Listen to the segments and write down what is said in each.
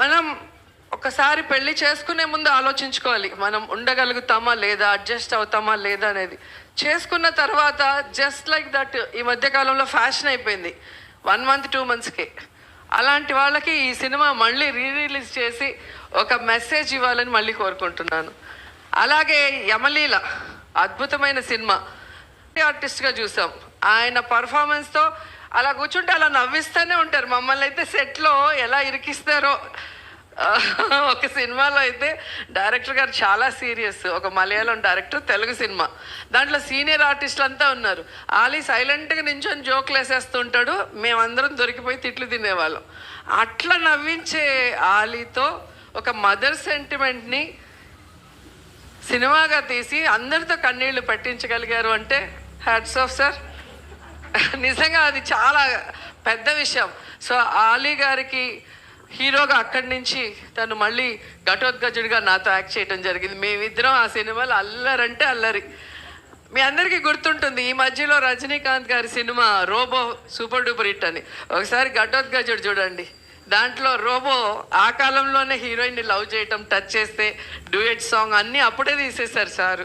మనం ఒకసారి పెళ్ళి చేసుకునే ముందు ఆలోచించుకోవాలి. మనం ఉండగలుగుతామా లేదా అడ్జస్ట్ అవుతామా లేదా అనేది. చేసుకున్న తర్వాత జస్ట్ లైక్ దట్ ఈ మధ్య కాలంలో ఫ్యాషన్ అయిపోయింది. వన్ మంత్ టూ మంత్స్కి అలాంటి వాళ్ళకి ఈ సినిమా మళ్ళీ రీ రిలీజ్ చేసి ఒక మెసేజ్ ఇవ్వాలని మళ్ళీ కోరుకుంటున్నాను. అలాగే యమలీల అద్భుతమైన సినిమా. ఆర్టిస్ట్గా చూసాం. ఆయన పర్ఫార్మెన్స్తో అలా కూర్చుంటే అలా నవ్విస్తూనే ఉంటారు. మమ్మల్ని అయితే సెట్లో ఎలా ఇరికిస్తారో. ఒక సినిమాలో అయితే డైరెక్టర్ గారు చాలా సీరియస్. ఒక మలయాళం డైరెక్టర్ తెలుగు సినిమా. దాంట్లో సీనియర్ ఆర్టిస్టులు అంతా ఉన్నారు. ఆలీ సైలెంట్గా నించొని జోకులు వేసేస్తుంటాడు. మేమందరం దొరికిపోయి తిట్లు తినేవాళ్ళం. అట్లా నవ్వించే ఆలీతో ఒక మదర్ సెంటిమెంట్ని సినిమాగా తీసి అందరితో కన్నీళ్ళు పట్టించగలిగారు అంటే హ్యాట్స్ ఆఫ్ సార్. నిజంగా అది చాలా పెద్ద విషయం. సో ఆలీ గారికి హీరోగా అక్కడి నుంచి తను మళ్ళీ ఘటోద్గజుడిగా నాతో యాక్ట్ చేయడం జరిగింది. మేమిద్దరం ఆ సినిమాలో అల్లరంటే అల్లరి. మీ అందరికీ గుర్తుంటుంది ఈ మధ్యలో రజనీకాంత్ గారి cinema Robo super duper hit అని. ఒకసారి ఘటోద్గజుడు చూడండి. దాంట్లో రోబో ఆ కాలంలోనే హీరోయిన్ని లవ్ చేయటం టచ్ చేస్తే డూయట్ సాంగ్ అన్నీ అప్పుడే తీసేశారు సార్.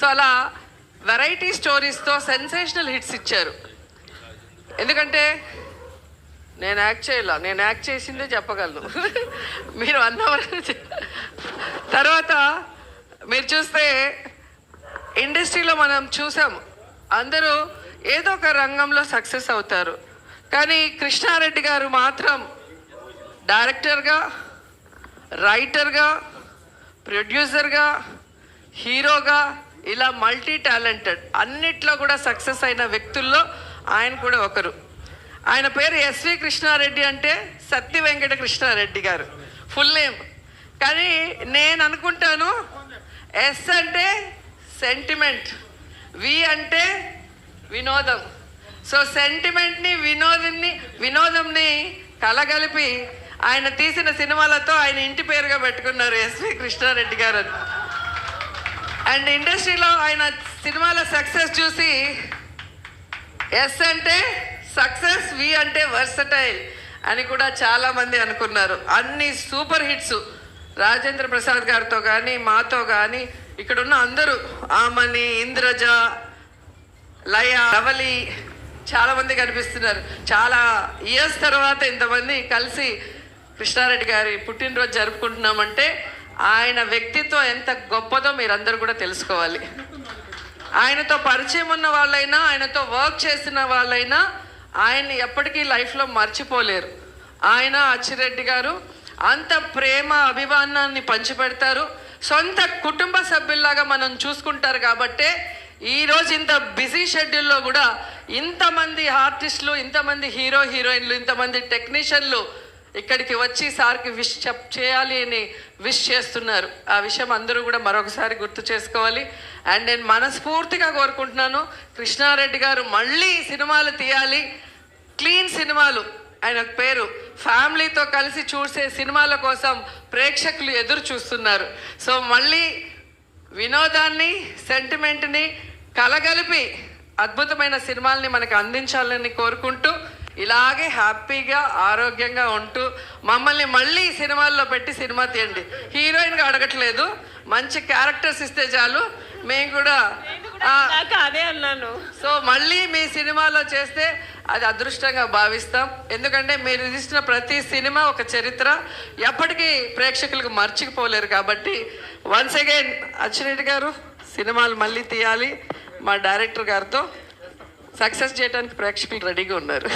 సో అలా వెరైటీ స్టోరీస్తో సెన్సేషనల్ హిట్స్ ఇచ్చారు. ఎందుకంటే నేను యాక్ట్ చేయాల. నేను యాక్ట్ చేసిందే చెప్పగలను. మీరు వన్ తర్వాత మీరు చూస్తే ఇండస్ట్రీలో మనం చూసాం. అందరూ ఏదో ఒక రంగంలో సక్సెస్ అవుతారు. కానీ కృష్ణారెడ్డి గారు మాత్రం డైరెక్టర్గా రైటర్గా ప్రొడ్యూసర్గా హీరోగా ఇలా మల్టీ టాలెంటెడ్ అన్నిట్లో కూడా సక్సెస్ అయిన వ్యక్తుల్లో ఆయన కూడా ఒకరు. ఆయన పేరు ఎస్వి కృష్ణారెడ్డి అంటే సత్య వెంకట కృష్ణారెడ్డి గారు. ఫుల్ నేమ్ కానీ నేను అనుకుంటాను ఎస్ అంటే సెంటిమెంట్ వి అంటే వినోదం. సో సెంటిమెంట్ని వినోదాన్ని వినోదంని కలగలిపి ఆయన తీసిన సినిమాలతో ఆయన ఇంటి పేరుగా పెట్టుకున్నారు ఎస్వి కృష్ణారెడ్డి గారు అండ్ ఇండస్ట్రీలో ఆయన సినిమాల సక్సెస్ చూసి ఎస్ అంటే సక్సెస్ వి అంటే వర్సటైల్ అని కూడా చాలామంది అనుకున్నారు. అన్ని సూపర్ హిట్స్ రాజేంద్ర ప్రసాద్ గారితో కానీ మాతో కానీ ఇక్కడ ఉన్న అందరూ ఆమని ఇంద్రజ లయ రవలి చాలామంది కనిపిస్తున్నారు. చాలా ఇయర్స్ తర్వాత ఇంతమంది కలిసి కృష్ణారెడ్డి గారి పుట్టినరోజు జరుపుకుంటున్నామంటే ఆయన వ్యక్తిత్వం ఎంత గొప్పదో మీరందరూ కూడా తెలుసుకోవాలి. ఆయనతో పరిచయం ఉన్న వాళ్ళైనా ఆయనతో వర్క్ చేసిన వాళ్ళైనా ఆయన్ని ఎప్పటికీ లైఫ్లో మర్చిపోలేరు. ఆయన అచ్చిరెడ్డి గారు అంత ప్రేమ అభిమానాన్ని పంచిపెడతారు. సొంత కుటుంబ సభ్యుల్లాగా మనం చూసుకుంటారు కాబట్టే ఈరోజు ఇంత బిజీ షెడ్యూల్లో కూడా ఇంతమంది ఆర్టిస్టులు ఇంతమంది హీరో హీరోయిన్లు ఇంతమంది టెక్నీషియన్లు ఇక్కడికి వచ్చి సార్కి విష్ చెప్ చేయాలి అని విష్ చేస్తున్నారు. ఆ విషయం అందరూ కూడా మరొకసారి గుర్తు చేసుకోవాలి. అండ్ నేను మనస్ఫూర్తిగా కోరుకుంటున్నాను కృష్ణారెడ్డి గారు మళ్ళీ సినిమాలు తీయాలి. క్లీన్ సినిమాలు ఆయన పేరు. ఫ్యామిలీతో కలిసి చూసే సినిమాల కోసం ప్రేక్షకులు ఎదురు చూస్తున్నారు. సో మళ్ళీ వినోదాన్ని సెంటిమెంట్ని కలగలిపి అద్భుతమైన సినిమాల్ని మనకు అందించాలని కోరుకుంటూ ఇలాగే హ్యాపీగా ఆరోగ్యంగా ఉంటూ మమ్మల్ని మళ్ళీ సినిమాల్లో పెట్టి సినిమా తీయండి. హీరోయిన్గా అడగట్లేదు. మంచి క్యారెక్టర్స్ ఇస్తే చాలు. మేము కూడా అదే అన్నాను. సో మళ్ళీ మీ సినిమాలో చేస్తే అది అదృష్టంగా భావిస్తాం. ఎందుకంటే మీరు తీసిన ప్రతి సినిమా ఒక చరిత్ర. ఎప్పటికీ ప్రేక్షకులకు మర్చిపోలేరు కాబట్టి వన్స్ అగైన్ అచ్చిరెడ్డి గారు సినిమాలు మళ్ళీ తీయాలి మా డైరెక్టర్ గారితో. సక్సెస్ చేయడానికి ప్రేక్షకులు రెడీగా ఉన్నారు.